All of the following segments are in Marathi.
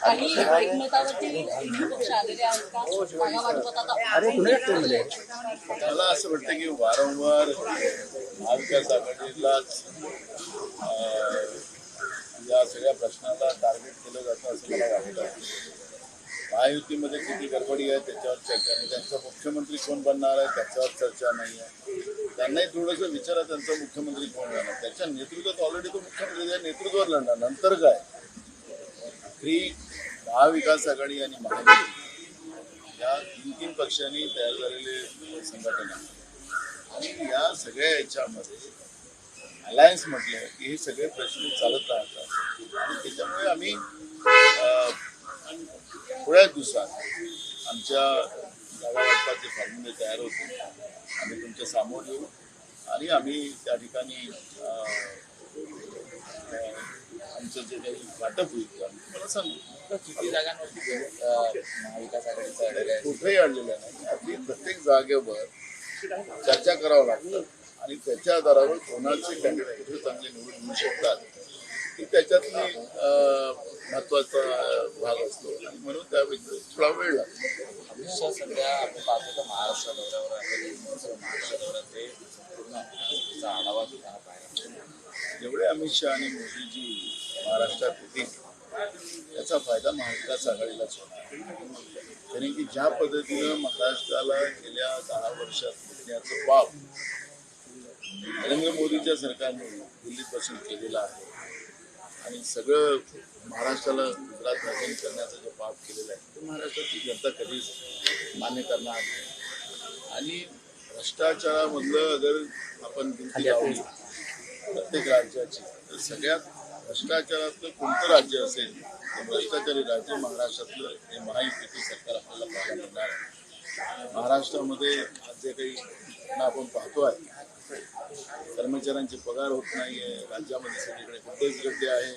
काही एकमतावरती तिन्ही पक्ष आलेले आहेत का? मागा वाटपत आता मला असं वाटतं की वारंवार महाविकास आघाडीलाच अं, या सगळ्या प्रश्नाला टार्गेट केलं जातं असं मला वाटतं. महायुतीमध्ये किती गडबडी आहे त्याच्यावर चर्चा नाही. त्यांचा मुख्यमंत्री कोण बनणार आहे त्याच्यावर चर्चा नाही आहे. त्यांनाही थोडंसं विचारा त्यांचा मुख्यमंत्री कोण बनणार? त्याच्या नेतृत्वात ऑलरेडी तो मुख्यमंत्री त्या नेतृत्वावर लढणार. नंतर काय? खरी महाविकास आघाडी आणि महायुती या तीन तीन पक्षांनी तयार झालेले संघटना. आणि या सगळ्या याच्यामध्ये अलायन्स म्हटलं की हे सगळे प्रश्न चालत राहतात. आणि त्याच्यामुळे आम्ही थोड्याच दिवसात आमच्या जागा वाटपाचे फॉर्म्युले तयार होते आम्ही तुमच्यासमोर येऊ आणि आम्ही त्या ठिकाणी आमचं जे काही वाटप होईल ते आम्ही तुम्हाला सांगू. किती जागांवरती अं, महाविकास आघाडीचा अडल आहे कुठेही अडलेलं नाही. अगदी प्रत्येक जागेवर चर्चा करावं लागतं. आणि त्याच्या आधारावर कोणाचे कॅन्डिडेट कुठे चांगले निवडून येऊ शकतात ही त्याच्यातली महत्त्वाचा भाग असतो. आणि म्हणून त्यावेळी थोडा वेळ लागतो. अमित शहा सध्या आपण पाहतो तर महाराष्ट्र दौऱ्यावर आहे. महाराष्ट्र दौऱ्यात ते पूर्ण आढावा घेताना जेवढे अमित शहा आणि मोदीजी महाराष्ट्रात येतील त्याचा फायदा महाविकास आघाडीलाच होणार. कारण की ज्या पद्धतीनं महाराष्ट्राला गेल्या दहा वर्षात लुटण्याचं पाप नरेंद्र मोदीच्या सरकारने दिल्लीपासून केलेलं आहे आणि सगळं महाराष्ट्राला गुजरात भाजन करण्याचं जे पाप केलेलं आहे ते महाराष्ट्राची जनता कधीच मान्य करणार नाही. आणि भ्रष्टाचारामधलं अगर आपण गिनती लावली प्रत्येक राज्याची तर सगळ्यात भ्रष्टाचारातलं कोणतं राज्य असेल तर भ्रष्टाचारी राज्य महाराष्ट्रातलं हे महायुतीचं सरकार आपल्याला पाहायला मिळणार आहे. महाराष्ट्रामध्ये आज जे काही घटना आपण पाहतो आहे कर्मचाऱ्यांचे पगार होत नाही आहे राज्यामध्ये सगळीकडे कुठेच गड्डे आहे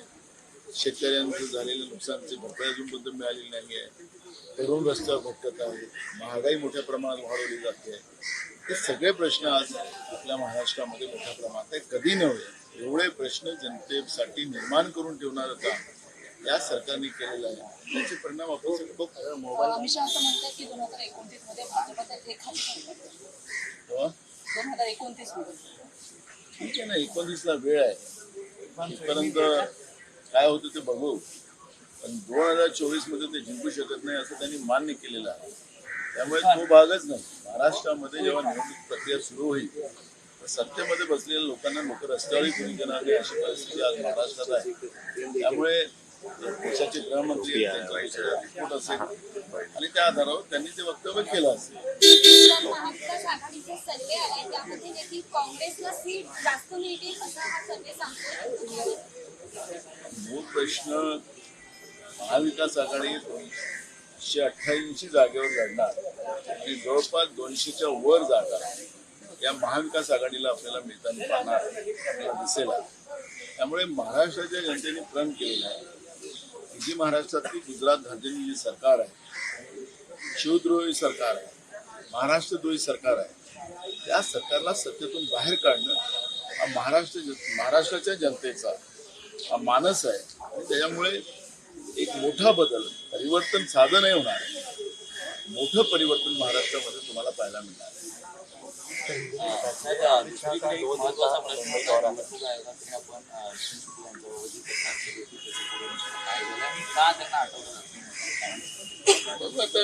शेतकऱ्यांचं झालेलं नुकसानचे भरपाई अजूनपर्यंत मिळालेली आहे तरुण रस्त्यावर भटकत आहेत महागाई मोठ्या प्रमाणात वाढवली जाते. हे सगळे प्रश्न आज आपल्या महाराष्ट्रामध्ये मोठ्या प्रमाणात आहे कधी नव्हे एवढे प्रश्न जनतेसाठी निर्माण करून ठेवणार काम या सरकारने केलेलं आहे. त्याचे परिणाम आपण सगळे एकोणतीस एकोणतीसमध्ये. ठीक आहे ना एकोणतीसला वेळ आहे. तिथपर्यंत काय होतं ते बघू. पण दोन हजार चोवीसमध्ये ते जिंकू शकत नाही असं त्यांनी मान्य केलेलं आहे. त्यामुळे तो भागच नाही. महाराष्ट्रामध्ये जेव्हा निवडणूक प्रक्रिया सुरू होईल तर सत्तेमध्ये बसलेल्या लोकांना लोक रस्त्यावरही कोणी घेणार नाही अशी परिस्थिती आज महाराष्ट्रात आहे. त्यामुळे देशाचे गृहमंत्री रिपोर्ट असेल. आणि त्या आधारावर त्यांनी ते वक्तव्य केलं असेल. हा मूळ प्रश्न महाविकास आघाडी दोनशे अठ्ठ्याऐंशी जागेवर लढणार. आणि जवळपास दोनशेच्या वर जागा या महाविकास आघाडीला आपल्याला मिळताना पाहणार आपल्याला दिसेल. त्यामुळे महाराष्ट्राच्या जनतेने प्रण केलेलं आहे जी महाराष्ट्रातली गुजरात भाजपची जी सरकार आहे शिवद्रोही सरकार आहे महाराष्ट्रद्रोही सरकार आहे त्या सरकारला सत्तेतून बाहेर काढणं हा महाराष्ट्र महाराष्ट्राच्या जनतेचा हा मानस आहे. त्याच्यामुळे एक मोठा बदल परिवर्तन साधं नाही होणार. मोठं परिवर्तन महाराष्ट्रामध्ये तुम्हाला पाहायला मिळणार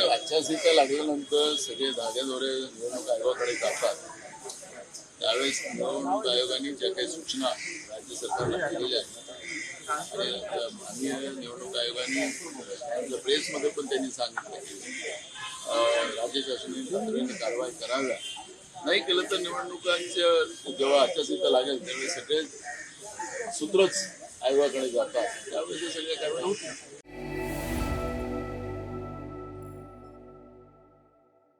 आचारसंहिता लागल्यानंतर सगळे धागेदोरे निवडणूक आयोगाकडे जातात. त्यावेळेस निवडणूक आयोगाने ज्या काही सूचना राज्य सरकारला दिलेल्या आहेत आणि माननीय निवडणूक आयोगाने आपल्या प्रेसमध्ये पण त्यांनी सांगितलं की राज्य शासनाने तातडीने कारवाई कराव्या. नाही केलं तर निवडणुकांच्या जेव्हा आचारसंहिता लागेल त्यावेळी सगळे सूत्रच आयोगाकडे जातात. त्यावेळेस ते सगळ्या कारवाई होतील.